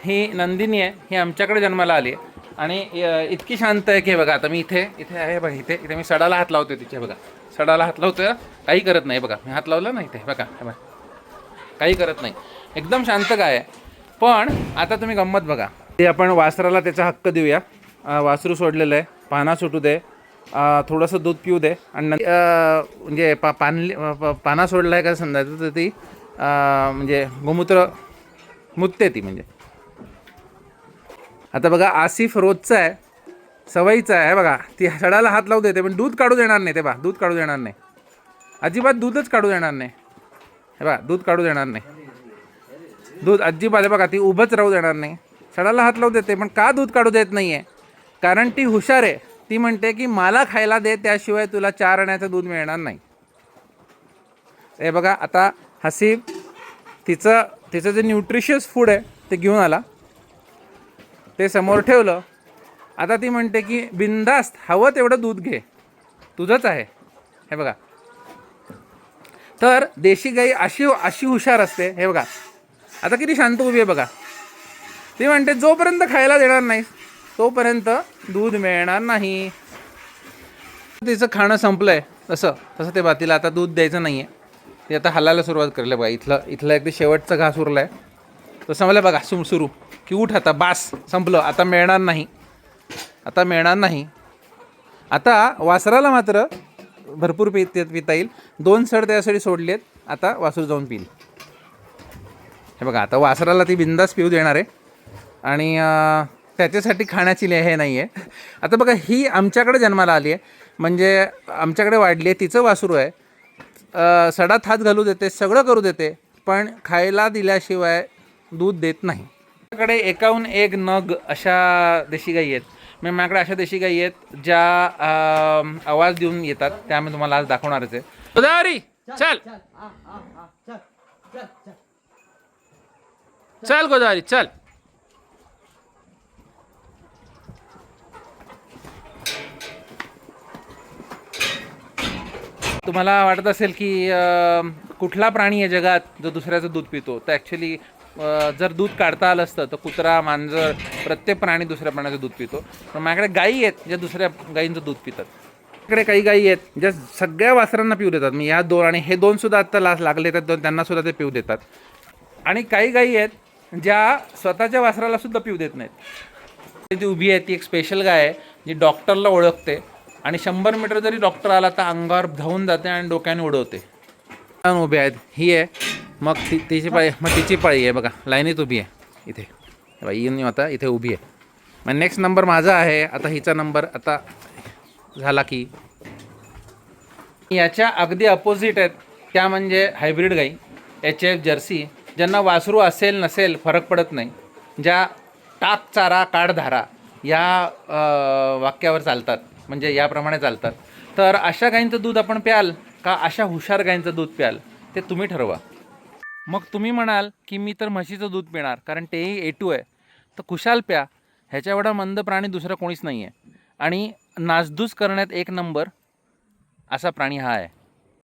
ही नंदिनी आहे ही आमच्याकडे जन्माला आली आहे. आणि इतकी शांत आहे की हे बघा आता मी इथे इथे आहे बघा इथे इथे मी सडाला हात लावतोय तिथे बघा. सडाला हात लावतोय काही करत नाही बघा. मी हात लावला ना इथे बघा हे बघा. काही करत नाही. एकदम शांत काय आहे. पण आता तुम्ही गंमत बघा. ते आपण वासराला त्याचा हक्क देऊया. वासरू सोडलेलं आहे. पाना सुटू दे. थोडंसं दूध पिऊ दे. आणि म्हणजे पा पान पाना सोडला आहे का समजायचं तर ती म्हणजे गोमूत्र मुतते ती म्हणजे. आता बघा आसिफ रोजचा आहे सवयीचा आहे. बघा ती सडाला हात लावू देते पण दूध काढू देणार नाही ते बा दूध काढू देणार नाही. अजिबात दूधच काढू देणार नाही. हे बा दूध काढू देणार नाही. दूध अजिबात आहे बघा ती उभंच राहू देणार नाही. सडाला हात लावू देते पण का दूध काढू देत नाही आहे कारण ती हुशार आहे. ती म्हणते की मला खायला दे त्याशिवाय तुला चार आण्याचं दूध मिळणार नाही. हे बघा आता हसीब तिचं तिचं जे न्यूट्रिशियस फूड आहे ते घेऊन आला. ते समोर ठेवलं. आता ती म्हणते की बिंदास्त हवं तेवढं दूध घे. तुझंच आहे. हे बघा. तर देशी गाई अशी अशी हुशार असते. हे बघा. आता किती शांत उभी आहे बघा. ती म्हणते जोपर्यंत खायला देणार नाही तोपर्यंत दूध मिळणार नाही. तिचं खाणं संपलं आहे तसं तसं ते बातीला आता दूध द्यायचं नाही आहे ते आता हलायला सुरुवात करले बघा. इथलं इथलं एक शेवटचा घास उरला आहे तसं मला बघा सुरू सुरू. की उठ आता बास संपलं. आता मिळणार नाही. आता मिळणार नाही. आता वासराला मात्र भरपूर पि पिता येईल. दोन सड त्यासाठी सोडलेत. आता वासरू जाऊन पिईल. हे बघा आता वासराला ती बिंदास पिऊ देणार आहे. आणि त्याच्यासाठी खाण्याची ले- हे नाही आहे आता बघा ही आमच्याकडे जन्माला आली आहे. म्हणजे आमच्याकडे वाढली आहे. तिचं वासरू आहे. सडात हात घालू देते सगळं करू देते. पण खायला दिल्याशिवाय दूध देत नाही. माझ्याकडे एकाहून एक नग अशा देशी गाई आहेत. म्हणजे माझ्याकडे अशा देशी गाई आहेत ज्या आवाज देऊन येतात. त्या मी तुम्हाला आज दाखवणारच आहे. गोदावरी चल. चल गोदावरी चल. तुम्हाला वाटत असेल की कुठला प्राणी आहे जगात जो दुसऱ्याचं दूध पितो? तर ॲक्च्युली जर दूध काढता आलं असतं तर कुत्रा मांजर प्रत्येक प्राणी दुसऱ्या प्राण्याचं दूध पितो. पण माझ्याकडे गायी आहेत ज्या दुसऱ्या गायींचं दूध पितात. माझ्याकडे काही गायी आहेत ज्या सगळ्या वासरांना पिऊ देतात. मी या दोन आणि हे दोन सुद्धा आत्ता लास लागले तर त्यांना सुद्धा ते पिऊ देतात. आणि काही गायी आहेत ज्या स्वतःच्या वासराला सुद्धा पिऊ देत नाहीत. ती उभी आहे ती एक स्पेशल गाय आहे जी डॉक्टरला ओळखते. आणि शंभर मीटर जरी डॉक्टर आला तर अंगावर धावून जाते आणि डोक्याने उडवते. छान उभे आहेत ही आहे. मग ती तिची पाळी मग तिची पाळी आहे बघा. लाईनीत उभी आहे. इथे. बाई येऊन आता इथे उभी आहे. मग नेक्स्ट नंबर माझा आहे. आता हिचा नंबर आता झाला की. याच्या अगदी अपोजिट आहेत. त्या म्हणजे हायब्रिड गाई एच एफ जर्सी ज्यांना वासरू असेल नसेल फरक पडत नाही. ज्या टाक चारा काढधारा या वाक्यावर चालतात. म्हणजे याप्रमाणे चालतात. तर अशा गाईंचं दूध आपण प्याल का अशा हुशार गाईंचं दूध प्याल ते तुम्ही ठरवा. मग तुम्ही म्हणाल की मी तर म्हशीचं दूध पिणार कारण तेही ए टू आहे. तर खुशाल प्या ह्याच्या एवढा मंद प्राणी दुसरा कोणीच नाही आहे आणि नासधूस करण्यात एक नंबर असा प्राणी हा आहे.